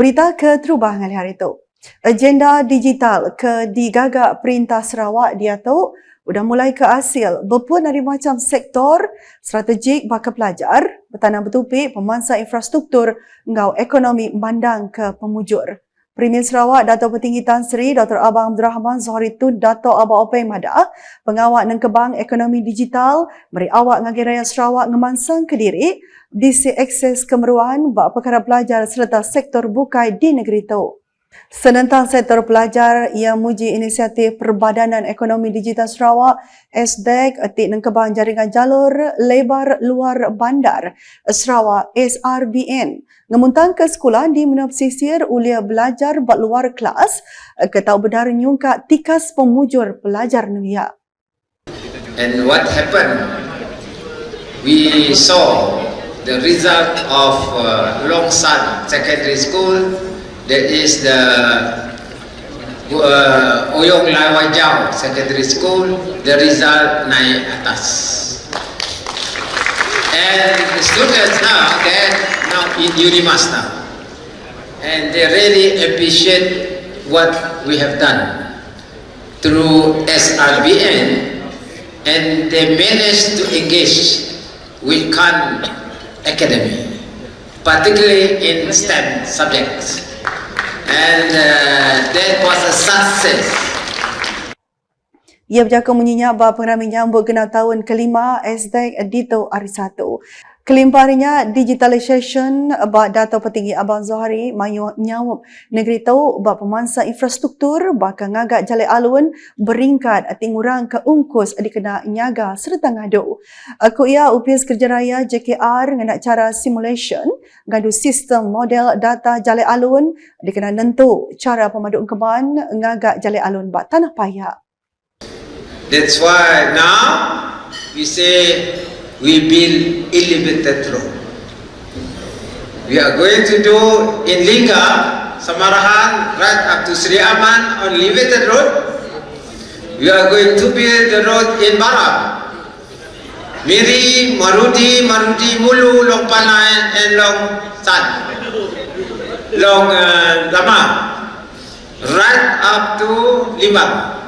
Berita ke terubah ngali hari itu. Agenda digital ke digagak Perintah Sarawak dia tu sudah mulai ke hasil berpun dari macam sektor strategik bakal pelajar, bertanam bertupik, pemansa infrastruktur, ngau ekonomi mandang ke pemujur. Premier Sarawak Dato' Petinggi Tan Sri Dr. Abang Abdul Rahman Zohri Tun Dato' Abang Openg Mada pengawak dan kebang ekonomi digital beri awak ngagi raya Sarawak ngemansang ke diri bisi akses kemeruan bak perkara pelajar serta sektor bukai di negeri itu. Senentang sektor pelajar yang muji inisiatif Perbadanan Ekonomi Digital Sarawak SDEC etik dan kebang jaringan jalur lebar luar bandar Sarawak SRBN ngemuntang ke sekolah di menua pesisir ulia belajar bak luar kelas ke tau bedar nyungka tikas pemujur pelajar nuya. And what happened? We saw the result of uh, Longsan Secondary School, that is the uh, Oyong Lawajau Secondary School, the result naik atas. And the students now, they're now in Unimaster. And they really appreciate what we have done through SRBN and they managed to engage with Khan Academy, particularly in STEM subjects. And uh, that was a success. Ia berjaka menyenyak bahawa pengrami menyambut genap tahun kelima SDEC Dito Hari 1. Kelimparinya digitalisation bak data petinggi Abang Zohari mayu nyawup negeri tahu bak pemansa infrastruktur bakal ngagak jalai alun beringkat tingurang ke ungkus dikena nyaga serta ngadu. Aku ia UPS Kerja Raya JKR ngenak cara simulation ngadu sistem model data jalai alun dikena nentu cara pemaduk keban ngagak jalai alun bak tanah payah. That's why now we say we build elevated road. We are going to do in Linga, Samarahan, right up to Sri Aman on elevated road. We are going to build the road in Baram. Miri, Marudi, Marudi, Mulu, Long Panai, and Long San. Long uh, Lama. Right up to Limbang.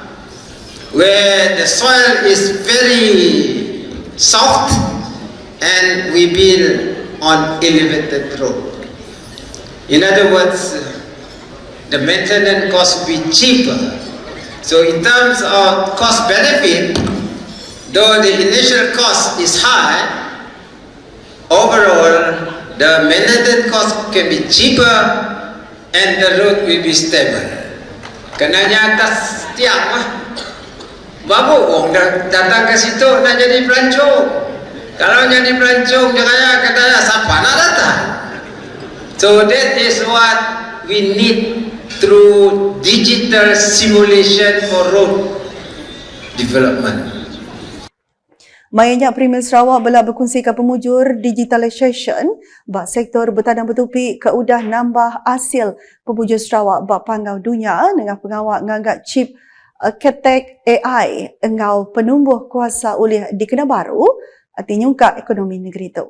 Where the soil is very soft and we build on elevated road. In other words, the maintenance cost will be cheaper. So in terms of cost benefit, though the initial cost is high, overall the maintenance cost can be cheaper and the road will be stable. Kenanya atas tiang lah. Babu orang datang ke situ nak jadi pelancong. Kalau jadi pelancong dia kaya katanya siapa nak datang? So that is what we need through digital simulation for road development. Mayanya Premier Sarawak bela berkongsi ke pemujur digitalisation bak sektor bertanam bertupi ke udah nambah hasil pemujur Sarawak bak panggau dunia dengan pengawak ngangkat chip ketek AI engau penumbuh kuasa uliah di Kinabalu artinya ekonomi negeri itu.